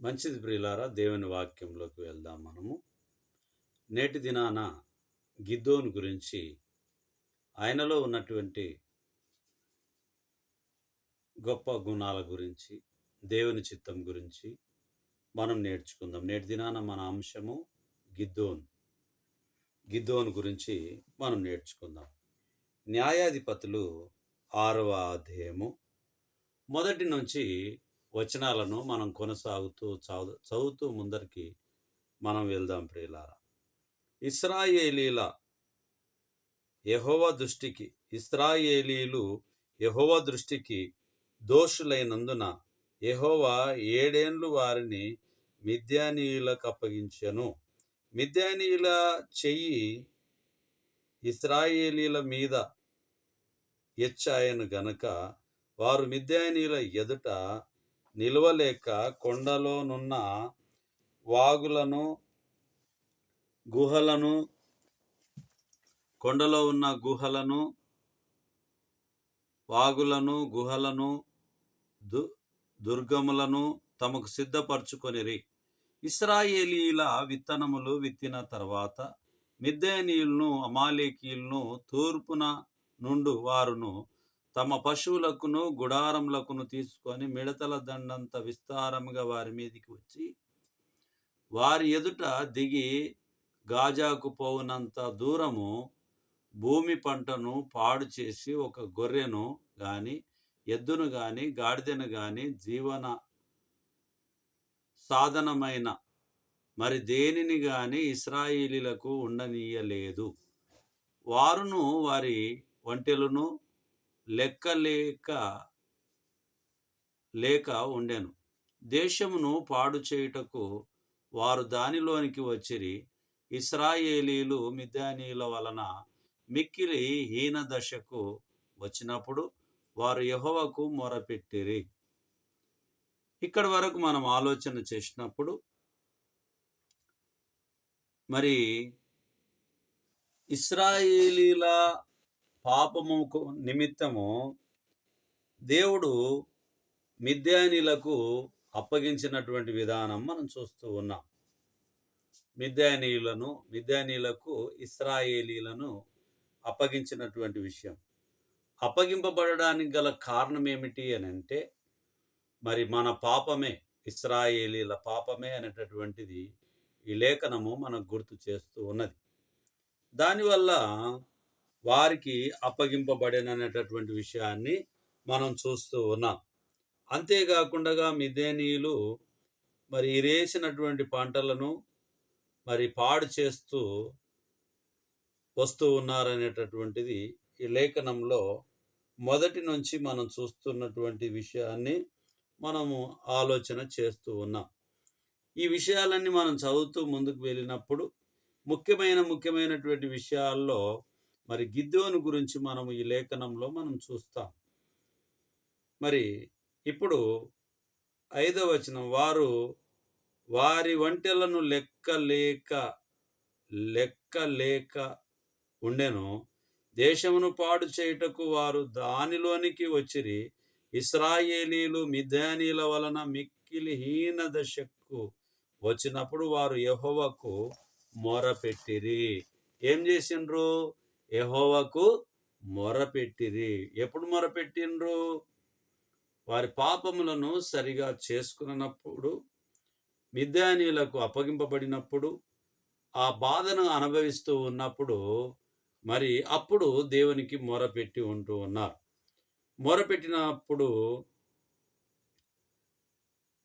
మంచిది ప్రియులారా దేవుని వాక్యంలోకి వెళ్దాం మనము. నేటి దినాన గిద్దోను గురించి ఆయనలో ఉన్నటువంటి గొప్ప గుణాల గురించి దేవుని చిత్తం గురించి మనం నేర్చుకుందాం. నేటి దినాన మన అంశము గిద్దోన్. గిద్దోన్ గురించి మనం నేర్చుకుందాం. న్యాయాధిపతులు ఆరవ అధ్యాయము. మొదటి నుంచి వచనాలను మనం కొనసాగుతూ చదువు చదువుతూ ముందరికి మనం వెళ్దాం ప్రియులారా. ఇస్రాయేలీల యహోవ దృష్టికి ఇస్రాయేలీలు యహోవ దృష్టికి దోషులైనందున యహోవా ఏడేండ్లు వారిని మిద్యానీయులకు అప్పగించెను. మిద్యానీయుల చెయ్యి ఇస్రాయేలీల మీద ఎచ్చాయను గనక వారు మిద్యానీయుల ఎదుట నిలవలేక కొండలోనున్న వాగులను గుహలను కొండలో ఉన్న గుహలను వాగులను గుహలను దు దుర్గములను తమకు సిద్ధపరచుకొనిరి. ఇస్రాయేలీల విత్తనములు విత్తిన తర్వాత మిద్దేనీయులను అమాలేకీయులను తూర్పున నుండు వారును తమ పశువులకును గుడారములకును తీసుకొని మిడతల దండంత విస్తారముగా వారి మీదికి వచ్చి వారి ఎదుట దిగి గాజాకు పోవునంత దూరము భూమి పంటను పాడు చేసి ఒక గొర్రెను గాని ఎద్దును గాని గాడిదను గాని జీవన సాధనమైన మరి దేనిని గాని ఇస్రాయిలీలకు ఉండనీయలేదు. వారును వారి ఒంటెలను లెక్కలేక లేక ఉండెను. దేశమును పాడు చేయుటకు వారు దానిలోనికి వచ్చిరి. ఇస్రాయేలీలు మిద్యానీల వలన మిక్కిలి హీన దశకు వచ్చినప్పుడు వారు యహోవకు మొరపెట్టిరి. ఇక్కడి వరకు మనం ఆలోచన చేసినప్పుడు మరి ఇస్రాయేలీల పాపము నిమిత్తము దేవుడు మిద్యానీలకు అప్పగించినటువంటి విధానం మనం చూస్తూ ఉన్నాం. మిద్యానీయులను మిద్యానీలకు ఇస్రాయేలీలను అప్పగించినటువంటి విషయం. అప్పగింపబడడానికి గల కారణం ఏమిటి అని అంటే మరి మన పాపమే ఇస్రాయేలీల పాపమే అనేటటువంటిది ఈ లేఖనము మనకు గుర్తు చేస్తూ ఉన్నది. దానివల్ల వారికి అప్పగింపబడిననేటటువంటి విషయాన్ని మనం చూస్తూ ఉన్నాం. అంతేకాకుండా మిదేనీయులు మరి ఇరేసినటువంటి పంటలను మరి పాడు చేస్తూ వస్తూ ఉన్నారనేటటువంటిది ఈ లేఖనంలో మొదటి నుంచి మనం చూస్తున్నటువంటి విషయాన్ని మనము ఆలోచన చేస్తూ ఉన్నాం. ఈ విషయాలన్నీ మనం చదువుతూ ముందుకు వెళ్ళినప్పుడు ముఖ్యమైన ముఖ్యమైనటువంటి విషయాల్లో మరి గిద్యోను గురించి మనము ఈ లేఖనంలో మనం చూస్తాం. మరి ఇప్పుడు ఐదవ వచనం వారు వారి వంటలను లెక్క లేక లెక్క లేక ఉండెను. దేశమును పాడు చేయుటకు వారు దానిలోనికి వచ్చిరి. ఇస్రాయేలీలు మిధానీల వలన మిక్కిలి హీన దశకు వచ్చినప్పుడు వారు యహోవకు మొరపెట్టిరి. ఏం చేసిండ్రు? యహోవకు మొరపెట్టిరి. ఎప్పుడు మొరపెట్టిండ్రు? వారి పాపములను సరిగా చేసుకున్నప్పుడు మిద్యానీలకు అప్పగింపబడినప్పుడు ఆ బాధను అనుభవిస్తూ ఉన్నప్పుడు మరి అప్పుడు దేవునికి మొరపెట్టి ఉంటూ ఉన్నారు. మొరపెట్టినప్పుడు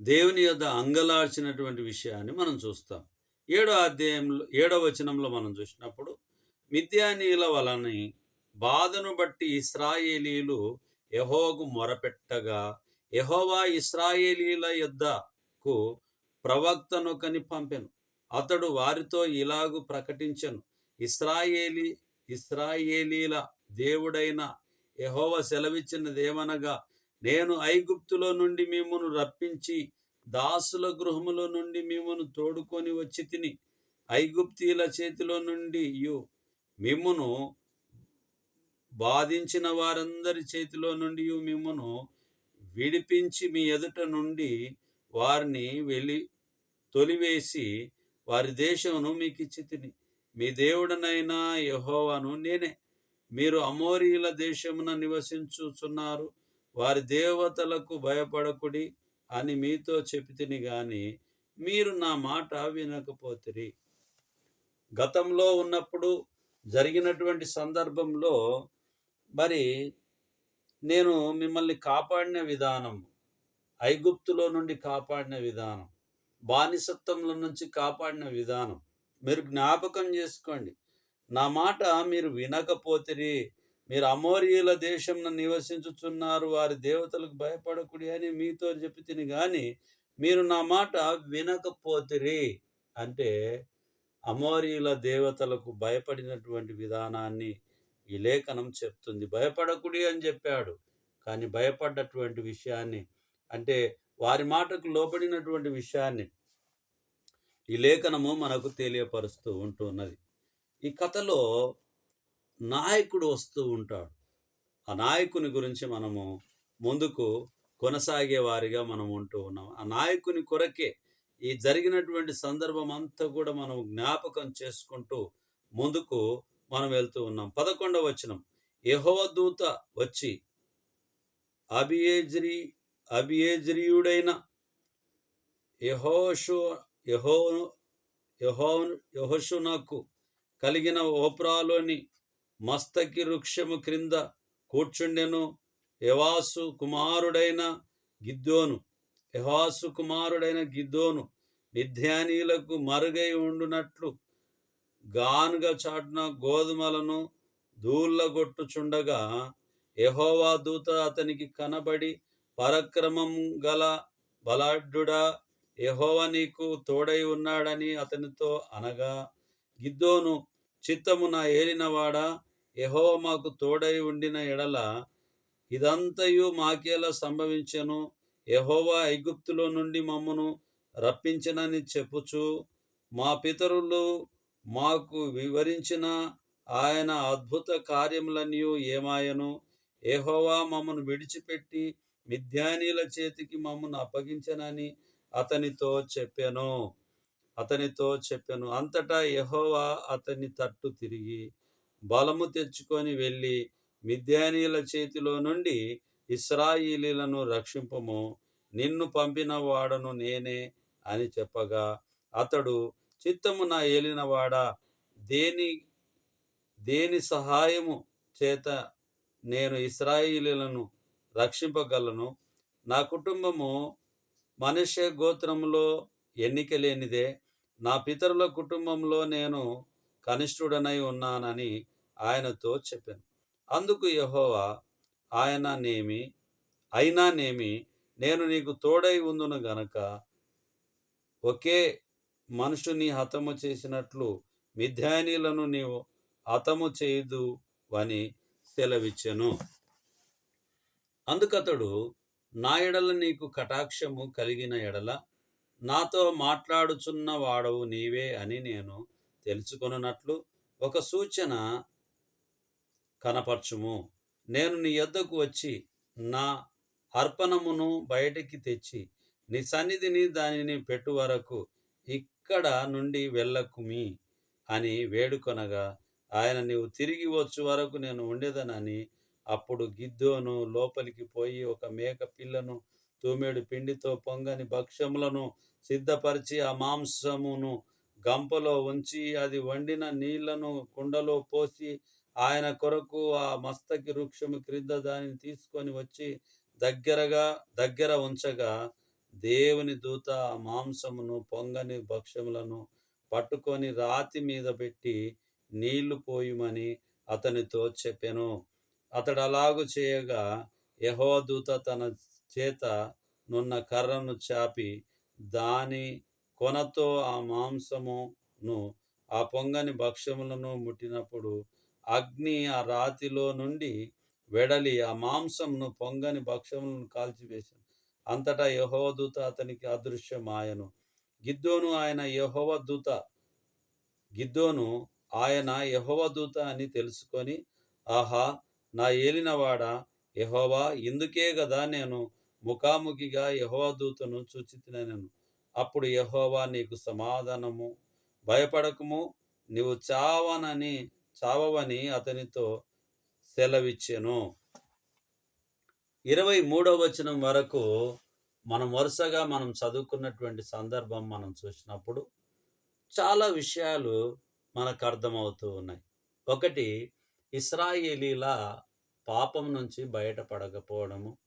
దేవుని యొక్క అంగలార్చినటువంటి విషయాన్ని మనం చూస్తాం. ఏడో అధ్యాయంలో ఏడో వచనంలో మనం చూసినప్పుడు మిద్యానీల వలని బాధను బట్టి ఇస్రాయేలీలు యహోగు మొరపెట్టగా యహోవా ఇస్రాయేలీల యుద్ధకు ప్రవక్తను కని పంపెను. అతడు వారితో ఇలాగు ప్రకటించను. ఇస్రాయేలీ ఇస్రాయేలీల దేవుడైన యహోవ సెలవిచ్చినదేమనగా నేను ఐగుప్తులో నుండి మిమ్మను రప్పించి దాసుల గృహములో నుండి మిమ్మను తోడుకొని వచ్చి తిని ఐగుప్తీల చేతిలో నుండి మిమ్మును బాధించిన వారందరి చేతిలో నుండి మిమ్మును విడిపించి మీ ఎదుట నుండి వారిని వెళ్ళి తొలివేసి వారి దేశమును మీకు ఇచ్చి తిని మీ దేవుడనైనా యహోవాను నేనే. మీరు అమోరీల దేశమున నివసించుచున్నారు. వారి దేవతలకు భయపడకుడి అని మీతో చెప్పితిని గాని మీరు నా మాట వినకపోతిరి. గతంలో ఉన్నప్పుడు జరిగినటువంటి సందర్భంలో మరి నేను మిమ్మల్ని కాపాడిన విధానం ఐగుప్తులో నుండి కాపాడిన విధానం బానిసత్వంలో నుంచి కాపాడిన విధానం మీరు జ్ఞాపకం చేసుకోండి. నా మాట మీరు వినకపోతిరి మీరు అమోరియుల దేశంను నివసించుచున్నారు వారి దేవతలకు భయపడకుడి అని మీతో చెప్పి తిని కానీ మీరు నా మాట వినకపోతిరి అంటే అమోరీల దేవతలకు భయపడినటువంటి విధానాన్ని ఈ లేఖనం చెప్తుంది. భయపడకుడి అని చెప్పాడు. కానీ భయపడ్డటువంటి విషయాన్ని అంటే వారి మాటకు లోబడినటువంటి విషయాన్ని ఈ లేఖనము మనకు తెలియపరుస్తూ ఉంటున్నది. ఈ కథలో నాయకుడు వస్తూ ఉంటాడు. ఆ నాయకుని గురించి మనము ముందుకు కొనసాగే వారిగా మనం ఉంటూ ఉన్నాం. ఆ నాయకుని కొరకే ఈ జరిగినటువంటి సందర్భం అంతా కూడా మనం జ్ఞాపకం చేసుకుంటూ ముందుకు మనం వెళ్తూ ఉన్నాం. పదకొండవ వచనం. యెహోవ దూత వచ్చి అభియేజ్రి అభియేజ్రియుడైన యహోషు యహో యహో యహోషునకు కలిగిన ఓప్రాలోని మస్తకి వృక్షము క్రింద కూర్చుండెను యవాసు కుమారుడైన గిద్దోను యహాసు కుమారుడైన గిద్దోను మిథ్యానీలకు మరుగై ఉండునట్లు గానుగ చాటున గోధుమలను దూళ్ళగొట్టుచుండగా యహోవా దూత అతనికి కనబడి పరక్రమం గల బలాఢ్యుడా యెహోవా నీకు తోడై ఉన్నాడని అతనితో అనగా గిద్దోను చిత్తము నా ఏలినవాడా? యహోవ మాకు తోడై ఉండిన ఎడల ఇదంతయు మాకేలా సంభవించెను? యహోవా ఐగుప్తులో నుండి మమ్మను రప్పించనని చెప్పుచు మా పితరులు మాకు వివరించిన ఆయన అద్భుత కార్యములన్నీ ఏమాయను? ఏహోవా మమ్మను విడిచిపెట్టి మిథ్యానీల చేతికి మమ్మను అప్పగించనని అతనితో చెప్పాను. అతనితో చెప్పాను. అంతటా యహోవా అతని తట్టు తిరిగి బలము తెచ్చుకొని వెళ్ళి మిథ్యానీల చేతిలో నుండి ఇస్రాయిలీలను రక్షింపము. నిన్ను పంపిన వాడను నేనే అని చెప్పగా అతడు చిత్తము నా ఏలినవాడా? దేని దేని సహాయము చేత నేను ఇస్రాయిలీలను రక్షింపగలను? నా కుటుంబము మనుష్య గోత్రములో ఎన్నిక లేనిదే నా పితరుల కుటుంబంలో నేను కనిష్ఠుడనై ఉన్నానని ఆయనతో చెప్పాను. అందుకు యహోవా ఆయన నేమి అయినా నేమి నేను నీకు తోడై ఉందును గనక ఒకే మనుషుని హతము చేసినట్లు మిథ్యానీలను నీవు హతము చేయదు అని సెలవిచ్చెను. అందుకతడు నా ఎడల నీకు కటాక్షము కలిగిన ఎడల నాతో మాట్లాడుచున్న వాడవు నీవే అని నేను తెలుసుకొనున్నట్లు ఒక సూచన కనపరచుము. నేను నీ యొద్దకు వచ్చి నా అర్పణమును బయటికి తెచ్చి నీ సన్నిధిని దానిని పెట్టు వరకు ఇక్కడ నుండి వెళ్ళకుమి అని వేడుకొనగా ఆయన నీవు తిరిగి వచ్చు వరకు నేను ఉండేదనని అప్పుడు గిద్దోను లోపలికి పోయి ఒక మేక పిల్లను తూమేడు పిండితో పొంగని భక్ష్యములను సిద్ధపరిచి ఆ మాంసమును గంపలో ఉంచి అది వండిన నీళ్ళను కుండలో పోసి ఆయన కొరకు ఆ మస్తకి వృక్షము క్రింద దానిని తీసుకొని వచ్చి దగ్గరగా దగ్గర ఉంచగా దేవుని దూత ఆ మాంసమును పొంగని భక్ష్యములను పట్టుకొని రాతి మీద పెట్టి నీళ్ళు పోయుమని అతనితో చెప్పెను. అతడు అలాగు చేయగా యహోదూత తన చేత నున్న కర్రను చాపి దాని కొనతో ఆ మాంసమును ఆ పొంగని భక్ష్యములను ముట్టినప్పుడు అగ్ని ఆ రాతిలో నుండి వెడలి ఆ మాంసంను పొంగని భక్షములను కాల్చివేశాను. అంతటా యహోవ దూత అతనికి అదృశ్యమాయను. గిద్దోను ఆయన యహోవ దూత గిద్దోను ఆయన యెహోవా దూత అని తెలుసుకొని ఆహా నా ఏలినవాడ? యహోవా ఇందుకే గదా నేను ముఖాముఖిగా యెహోవా దూతను చూచితినెను అప్పుడు యహోవా నీకు సమాధానము. భయపడకము. నీవు చావనని చావవని అతనితో సెలవిచ్చెను. ఇరవై మూడవ వచనం వరకు మనం వరుసగా మనం చదువుకున్నటువంటి సందర్భం మనం చూసినప్పుడు చాలా విషయాలు మనకు అర్థమవుతూ ఉన్నాయి. ఒకటి ఇస్రాయేలీల పాపం నుంచి బయటపడకపోవడము.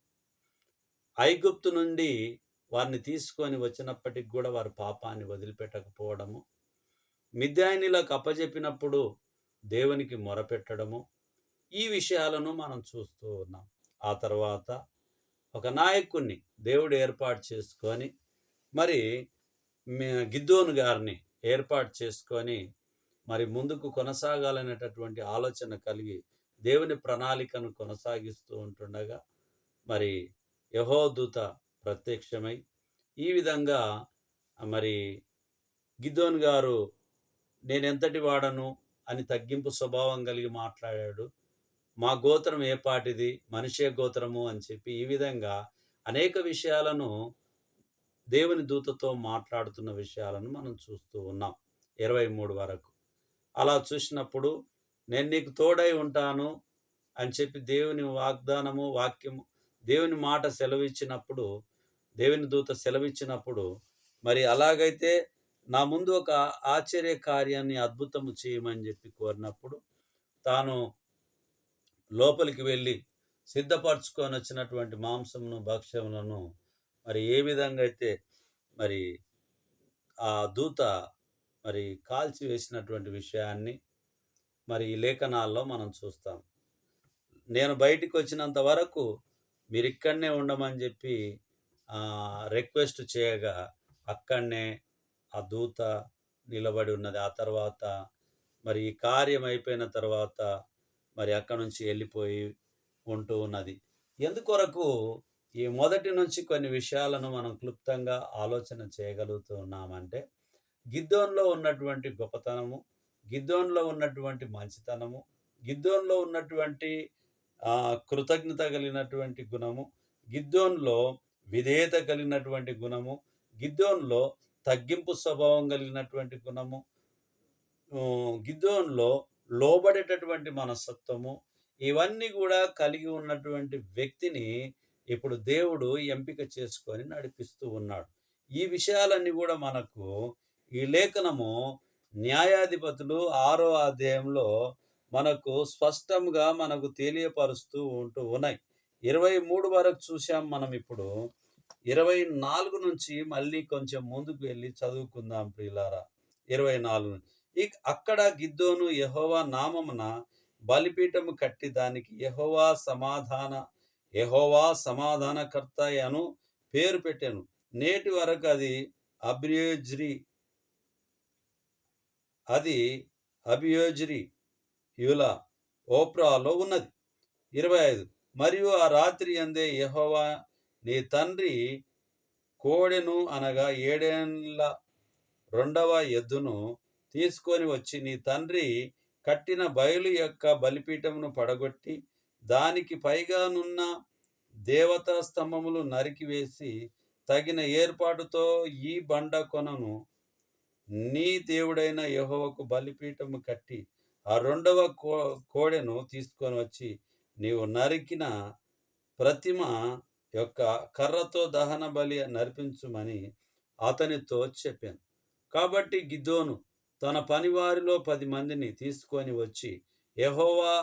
ఐగుప్తు నుండి వారిని తీసుకొని వచ్చినప్పటికి కూడా వారి పాపాన్ని వదిలిపెట్టకపోవడము. మిద్యానిలకు అప్పజెప్పినప్పుడు దేవునికి మొరపెట్టడము ఈ విషయాలను మనం చూస్తూ ఉన్నాం. ఆ తర్వాత ఒక నాయకుణ్ణి దేవుడు ఏర్పాటు చేసుకొని మరి గిద్దోను గారిని ఏర్పాటు చేసుకొని మరి ముందుకు కొనసాగాలనేటటువంటి ఆలోచన కలిగి దేవుని ప్రణాళికను కొనసాగిస్తూ ఉంటుండగా మరి యహోదూత ప్రత్యక్షమై ఈ విధంగా మరి గిద్దోన్ గారు నేనెంతటి వాడను? అని తగ్గింపు స్వభావం కలిగి మాట్లాడాడు. మా గోత్రం ఏ పాటిది? మనిషే గోత్రము అని చెప్పి ఈ విధంగా అనేక విషయాలను దేవుని దూతతో మాట్లాడుతున్న విషయాలను మనం చూస్తూ ఉన్నాం ఇరవై మూడు వరకు. అలా చూసినప్పుడు నేను నీకు తోడై ఉంటాను అని చెప్పి దేవుని వాగ్దానము వాక్యము దేవుని మాట సెలవిచ్చినప్పుడు దేవుని దూత సెలవిచ్చినప్పుడు మరి అలాగైతే నా ముందు ఒక ఆశ్చర్య కార్యాన్ని అద్భుతము చేయమని చెప్పి కోరినప్పుడు తాను లోపలికి వెళ్ళి సిద్ధపరచుకొని వచ్చినటువంటి మాంసమును భక్ష్యములను మరి ఏ విధంగా అయితే మరి ఆ దూత మరి కాల్చి వేసినటువంటి విషయాన్ని మరి ఈ లేఖనాల్లో మనం చూస్తాం. నేను బయటికి వచ్చినంత వరకు మీరు ఇక్కడనే ఉండమని చెప్పి రిక్వెస్ట్ చేయగా అక్కడనే ఆ దూత నిలబడి ఉన్నది. ఆ తర్వాత మరి ఈ కార్యం అయిపోయిన తర్వాత మరి అక్కడ నుంచి వెళ్ళిపోయి ఉంటూ ఉన్నది. ఎందుకొరకు ఈ మొదటి నుంచి కొన్ని విషయాలను మనం క్లుప్తంగా ఆలోచన చేయగలుగుతూ ఉన్నామంటే గిద్దోన్లో ఉన్నటువంటి గొప్పతనము గిద్దోన్లో ఉన్నటువంటి మంచితనము గిద్దోన్లో ఉన్నటువంటి కృతజ్ఞత కలిగినటువంటి గుణము గిద్దోన్లో విధేయత కలిగినటువంటి గుణము గిద్దోన్లో తగ్గింపు స్వభావం కలిగినటువంటి గుణము గిద్దోన్లో లోబడేటటువంటి మనస్తత్వము ఇవన్నీ కూడా కలిగి ఉన్నటువంటి వ్యక్తిని ఇప్పుడు దేవుడు ఎంపిక చేసుకొని నడిపిస్తూ ఉన్నాడు. ఈ విషయాలన్నీ కూడా మనకు ఈ లేఖనము న్యాయాధిపతులు ఆరో అధ్యాయంలో మనకు స్పష్టంగా మనకు తెలియపరుస్తూ ఉంటూ ఉన్నాయి. ఇరవై మూడు వరకు చూసాం మనం ఇప్పుడు. ఇరవై నాలుగు నుంచి మళ్ళీ కొంచెం ముందుకు వెళ్ళి చదువుకుందాం ప్రియులారా. ఇరవై నాలుగు ఇక అక్కడ గిద్దోను యహోవా నామమున బలిపీఠము కట్టి దానికి యహోవా సమాధాన యహోవా సమాధానకర్త అను పేరు పెట్టాను. నేటి వరకు అది అబ్రియోజ్రి అది అభియోజ్రి యుల ఓప్రాలో ఉన్నది. ఇరవై ఐదు. మరియు ఆ రాత్రి అందే యహోవా నీ తండ్రి కోడెను అనగా ఏడేళ్ళ రెండవ ఎద్దును తీసుకొని వచ్చి నీ తండ్రి కట్టిన బయలు యొక్క బలిపీఠమును పడగొట్టి దానికి పైగానున్న దేవతా స్తంభములు నరికివేసి తగిన ఏర్పాటుతో ఈ బండ కొనను. నీ దేవుడైన యహోవకు బలిపీఠము కట్టి ఆ రెండవ కో కోడెను తీసుకొని వచ్చి నీవు నరికిన ప్రతిమ యొక్క కర్రతో దహన బలి నర్పించుమని అతనితో చెప్పాను. కాబట్టి గిద్దోను తన పనివారిలో పది మందిని తీసుకొని వచ్చి యహోవా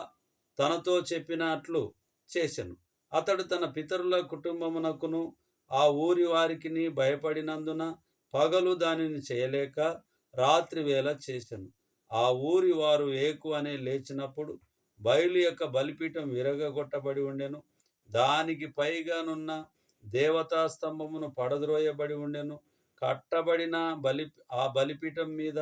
తనతో చెప్పినట్లు చేశాను. అతడు తన పితరుల కుటుంబమునకును ఆ ఊరి వారికిని భయపడినందున పగలు దానిని చేయలేక రాత్రి వేళ చేశాను. ఆ ఊరి వారు ఏకువనే లేచినప్పుడు బయలు యొక్క బలిపీఠం విరగగొట్టబడి ఉండెను. దానికి పైగానున్న దేవతా స్తంభమును పడద్రోయబడి ఉండెను. కట్టబడిన బలి ఆ బలిపీఠం మీద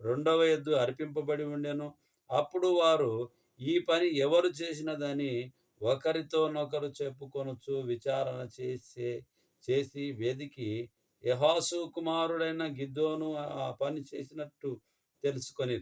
రెండవ ఎద్దు అర్పింపబడి ఉండెను. అప్పుడు వారు ఈ పని ఎవరు చేసినదని ఒకరితోనొకరు చెప్పుకొనొచ్చు విచారణ చేసే చేసి వేదికి యహాసు కుమారుడైన గిద్దోను ఆ పని చేసినట్టు తెలుసుకొని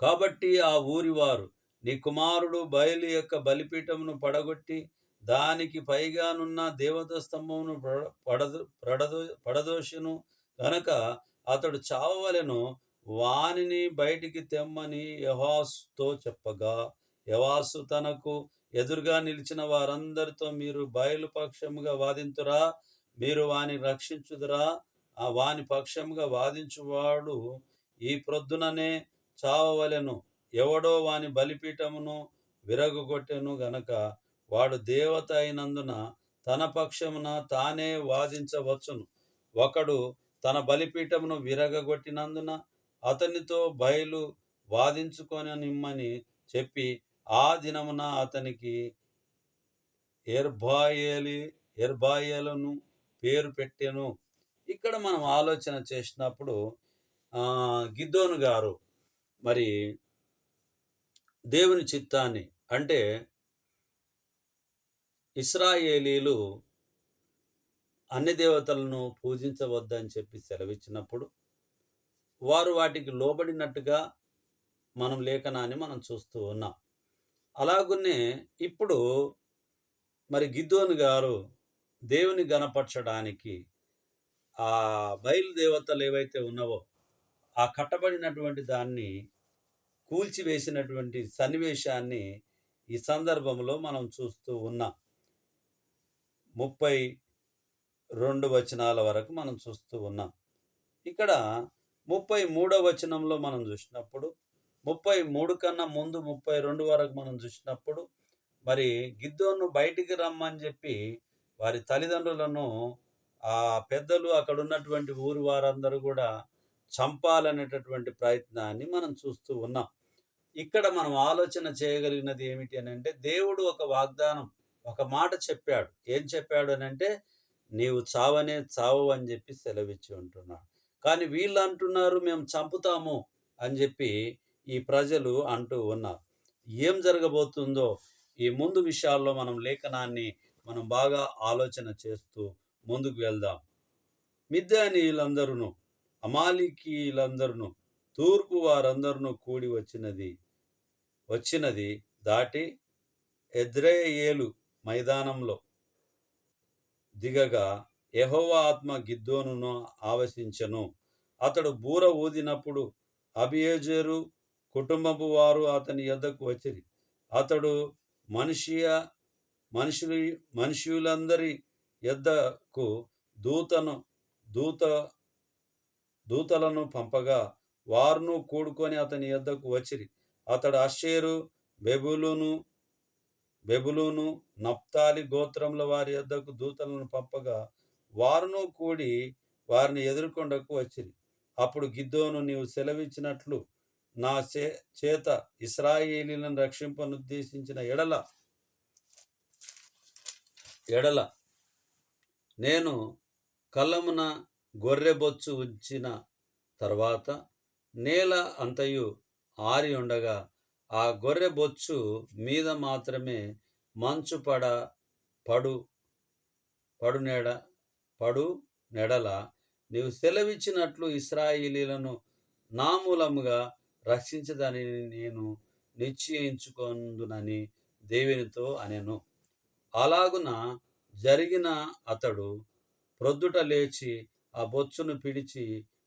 కాబట్టి ఆ ఊరి వారు నీ కుమారుడు బయలు యొక్క బలిపీఠమును పడగొట్టి దానికి పైగానున్న దేవత స్తంభమును పడదు పడదో పడదోషును గనక అతడు చావవలెను వానిని బయటికి తెమ్మని యహాసుతో చెప్పగా. యవాసు తనకు ఎదురుగా నిలిచిన వారందరితో మీరు బయలుపక్షముగా వాదింతురా మీరు వాని రక్షించుదురా. ఆ వాని పక్షముగా వాదించువాడు ఈ ప్రొద్దుననే చావవలెను. ఎవడో వాని బలిపీఠమును విరగొట్టెను గనక వాడు దేవత అయినందున తన పక్షమున తానే వాదించవచ్చును. ఒకడు తన బలిపీఠమును విరగగొట్టినందున అతనితో బయలు వాదించుకొని నిమ్మని చెప్పి ఆ దినమున అతనికి ఎర్బాయేలి ఎర్బాయేలను పేరు పెట్టెను. ఇక్కడ మనం ఆలోచన చేసినప్పుడు గిద్దోను గారు మరి దేవుని చిత్తాన్ని అంటే ఇస్రాయేలీలు అన్ని దేవతలను పూజించవద్దని చెప్పి సెలవిచ్చినప్పుడు వారు వాటికి లోబడినట్టుగా మనం లేఖనాన్ని మనం చూస్తూ ఉన్నాం. అలాగునే ఇప్పుడు మరి గిద్దోను గారు దేవుని గణపరచడానికి ఆ బయలుదేవతలు ఏవైతే ఉన్నావో ఆ కట్టబడినటువంటి దాన్ని కూల్చివేసినటువంటి సన్నివేశాన్ని ఈ సందర్భంలో మనం చూస్తూ ఉన్నాం. ముప్పై రెండు వచనాల వరకు మనం చూస్తూ ఉన్నాం. ఇక్కడ ముప్పై మూడో వచనంలో మనం చూసినప్పుడు ముప్పై మూడు కన్నా ముందు ముప్పై రెండు వరకు మనం చూసినప్పుడు మరి గిద్దోను బయటికి రమ్మని చెప్పి వారి తల్లిదండ్రులను ఆ పెద్దలు అక్కడ ఉన్నటువంటి ఊరు వారందరూ కూడా చంపాలనేటటువంటి ప్రయత్నాన్ని మనం చూస్తూ ఉన్నాం. ఇక్కడ మనం ఆలోచన చేయగలిగినది ఏమిటి అని అంటే దేవుడు ఒక వాగ్దానం ఒక మాట చెప్పాడు. ఏం చెప్పాడు అని అంటే నీవు చావనే చావు అని చెప్పి సెలవిచ్చి ఉంటున్నాడు. కానీ వీళ్ళు అంటున్నారు మేము చంపుతాము అని చెప్పి ఈ ప్రజలు అంటూ ఉన్నారు. ఏం జరగబోతుందో ఈ ముందు విషయాల్లో మనం లేఖనాన్ని మనం బాగా ఆలోచన చేస్తూ ముందుకు వెళ్దాం. మిద్యానీయులందరూ అమాలికీలందరూ తూర్పు వారందరూ కూడి వచ్చినది వచ్చినది దాటి ఎద్రేయేలు మైదానంలో దిగగా ఎహోవా ఆత్మ గిద్దోనును ఆవశించను అతడు బూర ఊదినప్పుడు అబియేజరు కుటుంబపు వారు అతని యొద్దకు వచ్చిరి. అతడు మనిషియ మనుషులు మనుషులందరి యొద్దకు దూతను దూత దూతలను పంపగా వారును కూడుకొని అతని యొద్దకు వచ్చిరి. అతడు అషేరు బెబులును బెబులును నప్తాలి గోత్రముల వారి యొద్దకు దూతలను పంపగా వారును కూడి వారిని ఎదుర్కొండకు వచ్చిరి. అప్పుడు గిద్దోను నీవు సెలవిచ్చినట్లు నా చే చేత ఇస్రాయేలీలను రక్షింపనుద్దేశించిన ఎడల ఎడల నేను కళ్ళమున గొర్రెబొచ్చు ఉంచిన తర్వాత నేల అంతయు ఆరి ఉండగా ఆ గొర్రె బొచ్చు మీద మాత్రమే మంచు పడ పడు పడునెడ పడు నెడల. నీవు సెలవిచ్చినట్లు ఇస్రాయిలీలను నా మూలముగా రక్షించదని నేను నిశ్చయించుకొందునని దేవునితో అనెను. అలాగున జరిగిన అతడు ప్రొద్దుట లేచి ఆ బొచ్చును పిడిచి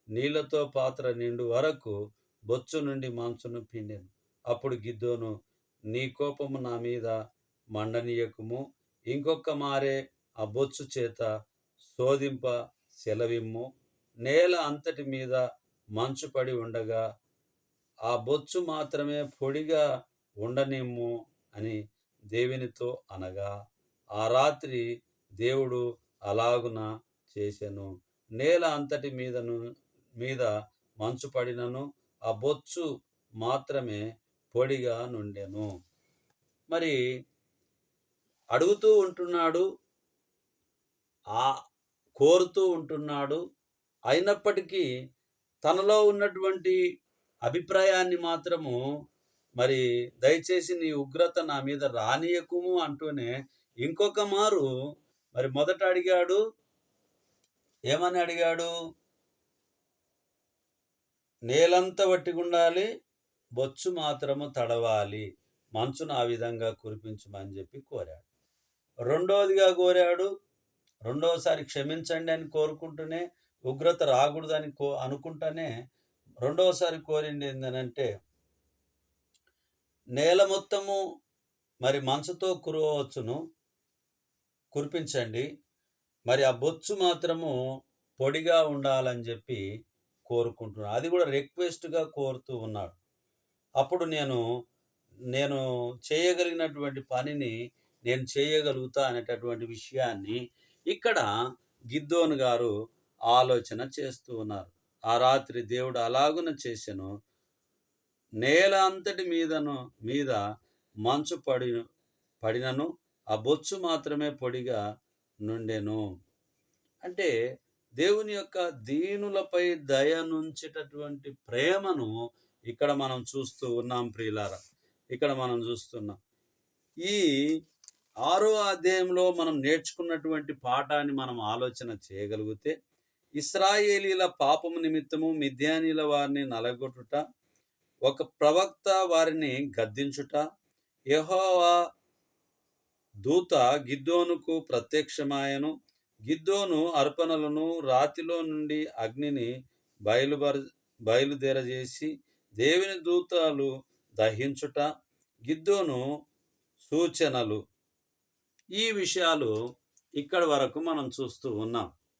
నీళ్ళతో పాత్ర నిండు వరకు బొచ్చు నుండి మంచును పిండెను. అప్పుడు గిద్దోను నీ కోపము నా మీద మండనీయకుము. ఇంకొక మారే ఆ బొచ్చు చేత శోధింప సెలవిమ్ము. నేల అంతటి మీద మంచు పడి ఉండగా ఆ బొచ్చు మాత్రమే పొడిగా ఉండనిమ్ము అని దేవునితో అనగా ఆ రాత్రి దేవుడు అలాగున చేశాను నేల అంతటి మీదను మీద మంచు పడినను ఆ బొచ్చు మాత్రమే పొడిగా నుండెను. మరి అడుగుతూ ఉంటున్నాడు ఆ కోరుతూ ఉంటున్నాడు అయినప్పటికీ తనలో ఉన్నటువంటి అభిప్రాయాన్ని మాత్రము మరి దయచేసి నీ ఉగ్రత నా మీద రానియకుము అంటూనే ఇంకొక మారు మరి మొదట అడిగాడు ఏమని అడిగాడు? నేలంతా వట్టిగుండాలి బొచ్చు మాత్రము తడవాలి మంచును ఆ విధంగా కురిపించమని చెప్పి కోరాడు. రెండవదిగా కోరాడు రెండవసారి క్షమించండి అని కోరుకుంటూనే ఉగ్రత రాకూడదని కో అనుకుంటానే రెండవసారి కోరింది ఏంటనంటే నేల మొత్తము మరి మంచుతో కురవచ్చును కురిపించండి మరి ఆ బొచ్చు మాత్రము పొడిగా ఉండాలని చెప్పి కోరుకుంటున్నాడు. అది కూడా రిక్వెస్ట్గా కోరుతూ ఉన్నాడు. అప్పుడు నేను నేను చేయగలిగినటువంటి పనిని నేను చేయగలుగుతా అనేటటువంటి విషయాన్ని ఇక్కడ గిద్దోను గారు ఆలోచన చేస్తూ ఉన్నారు. ఆ రాత్రి దేవుడు అలాగున చేసెను. నేల అంతటి మీదను మీద మంచు పడి పడినను ఆ బొచ్చు మాత్రమే పొడిగా నుండెను. అంటే దేవుని యొక్క దీనులపై దయ నుంచేటటువంటి ప్రేమను ఇక్కడ మనం చూస్తూ ఉన్నాం ప్రియులారా. ఇక్కడ మనం చూస్తున్నాం. ఈ ఆరో అధ్యాయంలో మనం నేర్చుకున్నటువంటి పాఠాన్ని మనం ఆలోచన చేయగలిగితే ఇస్రాయేలీల పాపము నిమిత్తము మిథ్యానీల వారిని నలగొట్టుట ఒక ప్రవక్త వారిని గద్దించుట యహోవా దూత గిద్దోనుకు ప్రత్యక్షమాయను. గిద్దోను అర్పణలను రాతిలో నుండి అగ్నిని బయలుబర బయలుదేరజేసి దేవుని దూతలు దహించుట గిద్దోను సూచనలు. ఈ విషయాలు ఇక్కడి వరకు మనం చూస్తూ ఉన్నాం.